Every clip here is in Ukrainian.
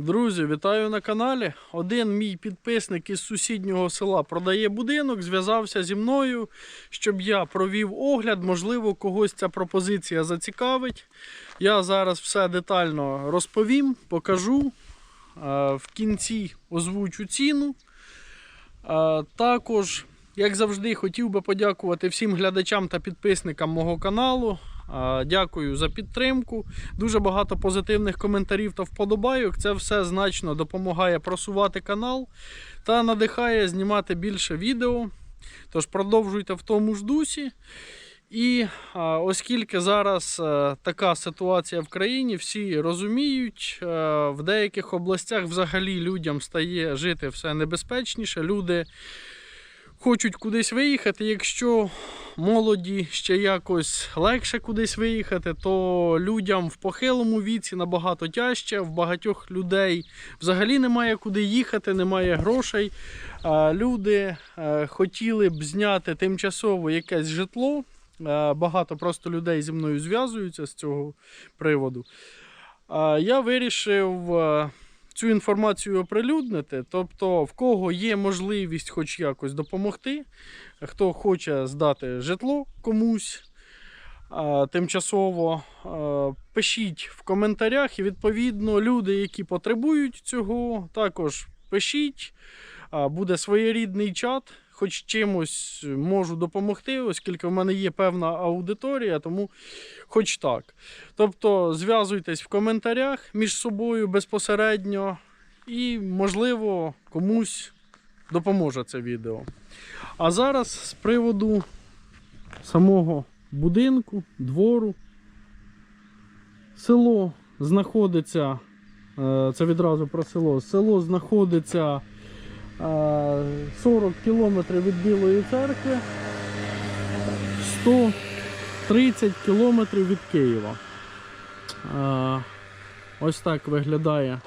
Друзі, вітаю на каналі. Один мій підписник із сусіднього села продає будинок, зв'язався зі мною, щоб я провів огляд. Можливо, когось ця пропозиція зацікавить. Я зараз все детально розповім, покажу. Е, В кінці озвучу ціну. Е, Також, як завжди, хотів би подякувати всім глядачам та підписникам мого каналу. Дякую за підтримку. Дуже багато позитивних коментарів та вподобайок. Це все значно допомагає просувати канал та надихає знімати більше відео. Тож продовжуйте в тому ж дусі. І оскільки зараз е, така ситуація в країні, всі розуміють, е, в деяких областях взагалі людям стає жити все небезпечніше. Люди хочуть кудись виїхати. Якщо молоді ще якось легше кудись виїхати, то людям в похилому віці набагато тяжче. В багатьох людей взагалі немає куди їхати, немає грошей. Люди е, хотіли б зняти тимчасово якесь житло. Е, Багато просто людей зі мною зв'язуються з цього приводу. Я вирішив е, цю інформацію оприлюднити. Тобто, в кого є можливість хоч якось допомогти, хто хоче здати житло комусь тимчасово, пишіть в коментарях. І відповідно люди, які потребують цього, також пишіть. Буде своєрідний чат. Хоч чимось можу допомогти, оскільки в мене є певна аудиторія, тому хоч так. Тобто зв'язуйтесь в коментарях між собою безпосередньо, і, можливо, комусь допоможе це відео. А зараз з приводу самого будинку, двору. Село знаходиться, е, це відразу про село. Село знаходиться е, 40 кілометрів від Білої церкви, 130 кілометрів від Києва. Ось так виглядає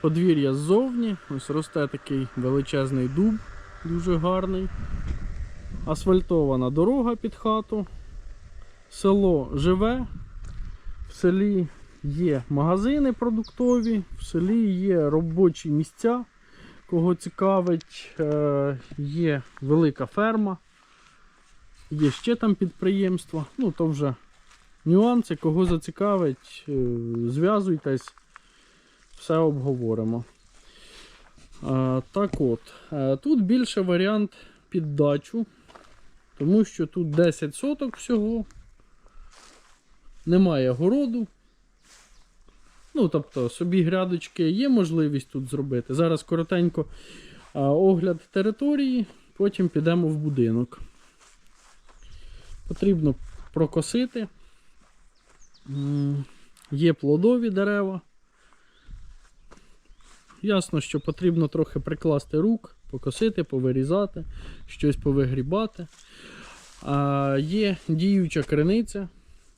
подвір'я ззовні. Ось росте такий величезний дуб, дуже гарний. Асфальтована дорога під хату. Село живе. В селі є магазини продуктові, в селі є робочі місця. Кого цікавить, е, є велика ферма, є ще там підприємства. Ну, то вже нюанси, кого зацікавить, е, зв'язуйтесь, все обговоримо. Е, Так от, тут більше варіант під дачу, тому що тут 10 соток всього, немає городу. Ну, тобто, собі грядочки є можливість тут зробити. Зараз коротенько огляд території, потім підемо в будинок. Потрібно прокосити. Є плодові дерева. Ясно, що потрібно трохи прикласти рук, покосити, повирізати, щось повигрібати. А, є діюча криниця,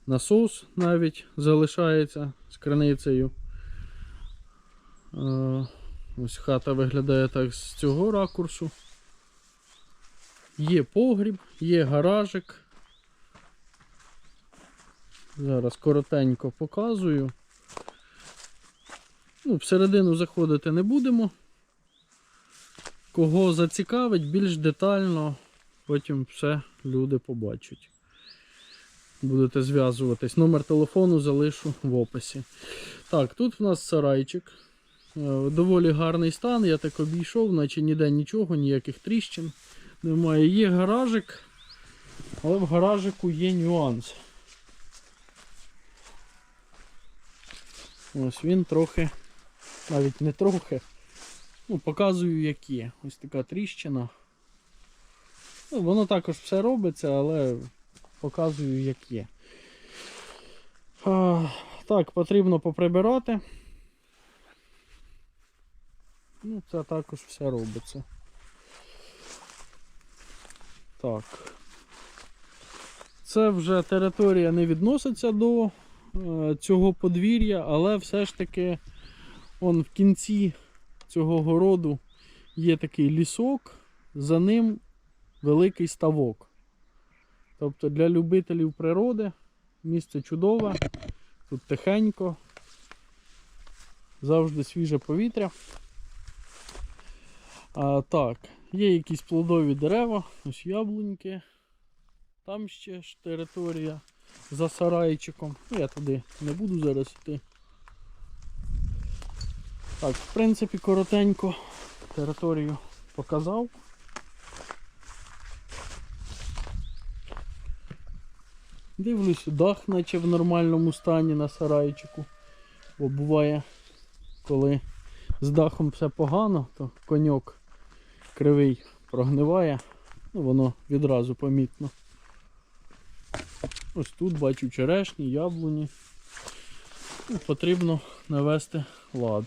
насос навіть залишається з криницею. Ось хата виглядає так з цього ракурсу. Є погріб, є гаражик. Зараз коротенько показую. Ну, всередину заходити не будемо. Кого зацікавить, більш детально, потім все люди побачать. Будете зв'язуватись. Номер телефону залишу в описі. Так, тут в нас сарайчик. Е, Доволі гарний стан. Я так обійшов, наче ніде нічого, ніяких тріщин немає. Є гаражик, але в гаражику є нюанс. Ось він трохи, навіть не трохи. Ну, показую, як є. Ось така тріщина. Ну, воно також все робиться, але показую, як є. Так, потрібно поприбирати. Ну, це також все робиться. Так. Це вже територія не відноситься до е, цього подвір'я, але все ж таки он в кінці цього городу є такий лісок, за ним великий ставок. Тобто для любителів природи місце чудове, тут тихенько. завжди свіже повітря. А, так, є якісь плодові дерева, ось яблуньки. Там ще ж територія за сарайчиком. Ну, я туди не буду зараз йти. Так, в принципі, коротенько територію показав. Дивлюсь, дах наче в нормальному стані на сарайчику. Бо буває, коли з дахом все погано, то коньок кривий прогниває, ну воно відразу помітно. Ось тут бачу черешні, яблуні. Ну, потрібно навести лад.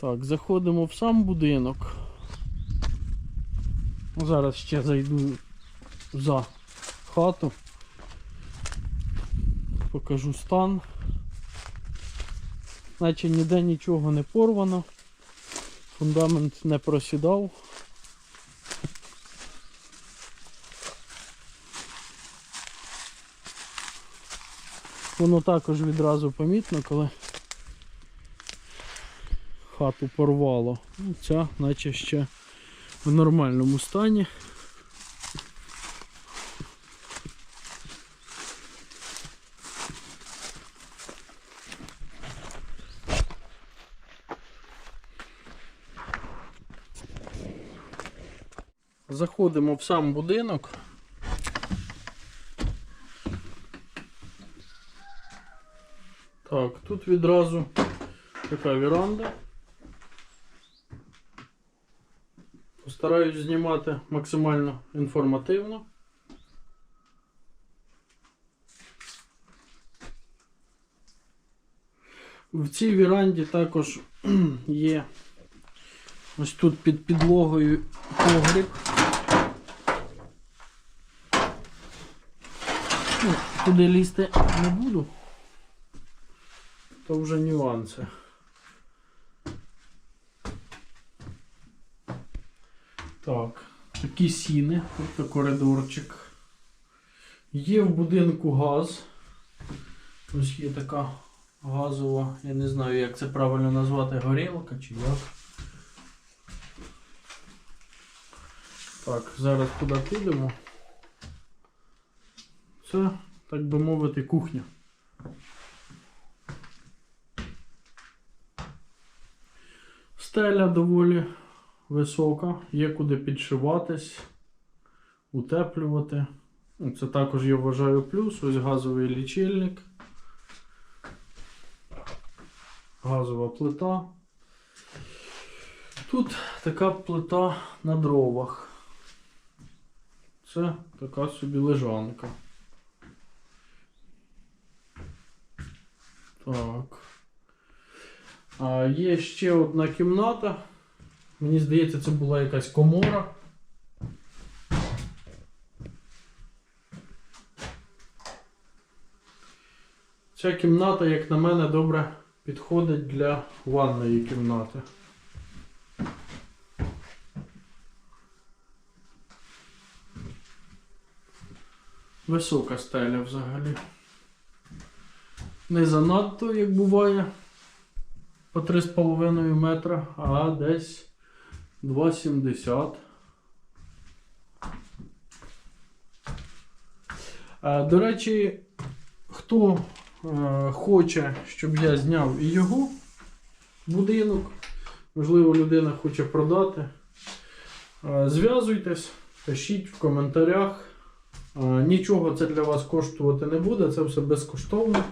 Так, заходимо в сам будинок. Ну, Зараз ще зайду за хату. Покажу стан. Наче ніде нічого не порвано. Фундамент не просідав. Воно також відразу помітно, коли хату порвало. Ця наче ще в нормальному стані. Заходимо в сам будинок. Так, тут відразу така віранда. Постараюсь знімати максимально інформативно. В цій віранді також є ось тут під підлогою погріб. Ну, туди лізти не буду. То вже нюанси. Так, такі сіни, тобто коридорчик. Є в будинку газ. Ось є така газова, я не знаю, як це правильно назвати, горілка чи як. Так, зараз туди підемо. Це, так би мовити, кухня. Стеля доволі висока, є куди підшиватись, утеплювати. Це також я вважаю плюс. Ось газовий лічильник. Газова плита. Тут така плита на дровах. Це така собі лежанка. Так. А, є ще одна кімната. Мені здається, це була якась комора. Ця кімната, як на мене, добре підходить для ванної кімнати. Висока стеля взагалі. Не занадто, як буває, по 3,5 метра, а десь 2,70. Е, До речі, хто е, хоче, щоб я зняв і його будинок, можливо, людина хоче продати, е, зв'язуйтесь, пишіть в коментарях. Нічого це для вас коштувати не буде, це все безкоштовно.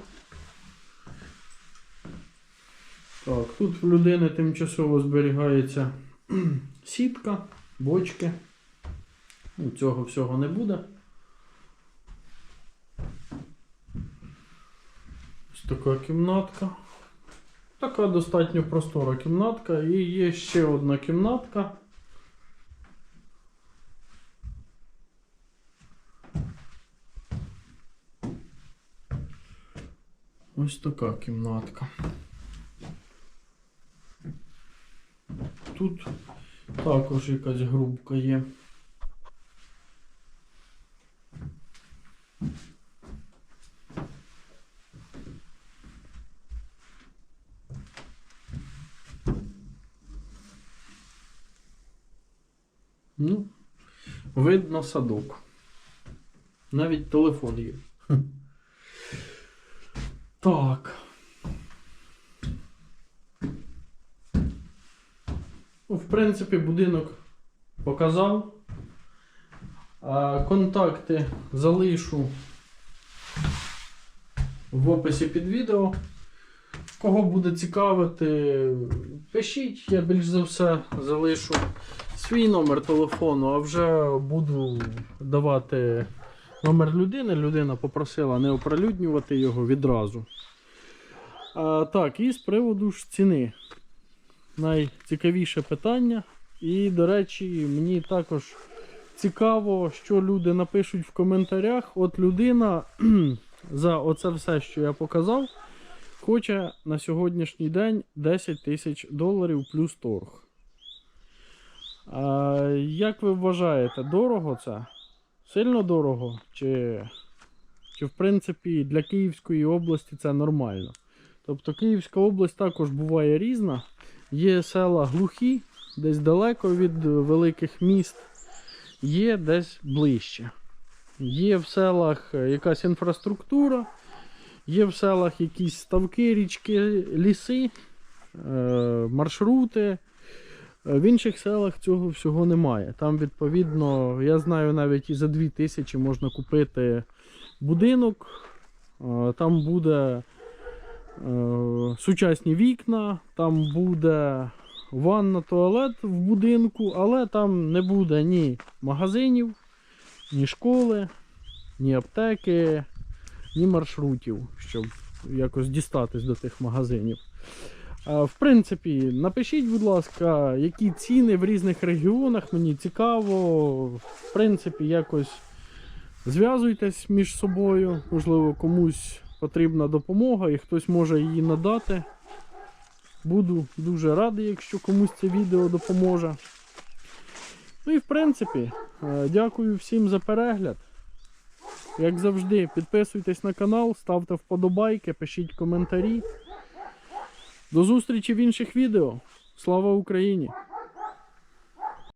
Так, тут в людини тимчасово зберігається сітка, бочки. Ну, Цього всього не буде. Ось така кімнатка. Така достатньо простора кімнатка. І є ще одна кімнатка. Ось така кімнатка. тут також якась грубка є. Ну, видно садок. Навіть телефон є. Ну, в принципі, будинок показав. Контакти залишу в описі під відео. Кого буде цікавити, пишіть, я більш за все залишу свій номер телефону, а вже буду давати номер людини. Людина попросила не оприлюднювати його відразу. А, так, і з приводу ж ціни. Найцікавіше питання. І, до речі, мені також цікаво, що люди напишуть в коментарях. От людина за оце все, що я показав, хоче на сьогоднішній день 10 тисяч доларів плюс торг. А, як ви вважаєте, дорого це? Сильно дорого? Чи, чи в принципі для Київської області це нормально? Тобто Київська область також буває різна. Є села глухі, десь далеко від великих міст, є десь ближче. Є в селах якась інфраструктура, є в селах якісь ставки, річки, ліси, е, маршрути. В інших селах цього всього немає. Там, відповідно, я знаю, навіть і за 2000 можна купити будинок. Е, Там буде сучасні вікна, там буде ванна, туалет в будинку, але там не буде ні магазинів, ні школи, ні аптеки, ні маршрутів, щоб якось дістатись до тих магазинів. Е, В принципі, напишіть, будь ласка, які ціни в різних регіонах, мені цікаво. В принципі, якось зв'язуйтесь між собою. Можливо, комусь потрібна допомога і хтось може її надати. Буду дуже радий, якщо комусь це відео допоможе. Ну і в принципі, е, дякую всім за перегляд. Як завжди, підписуйтесь на канал, ставте вподобайки, пишіть коментарі. До зустрічі в інших відео. Слава Україні!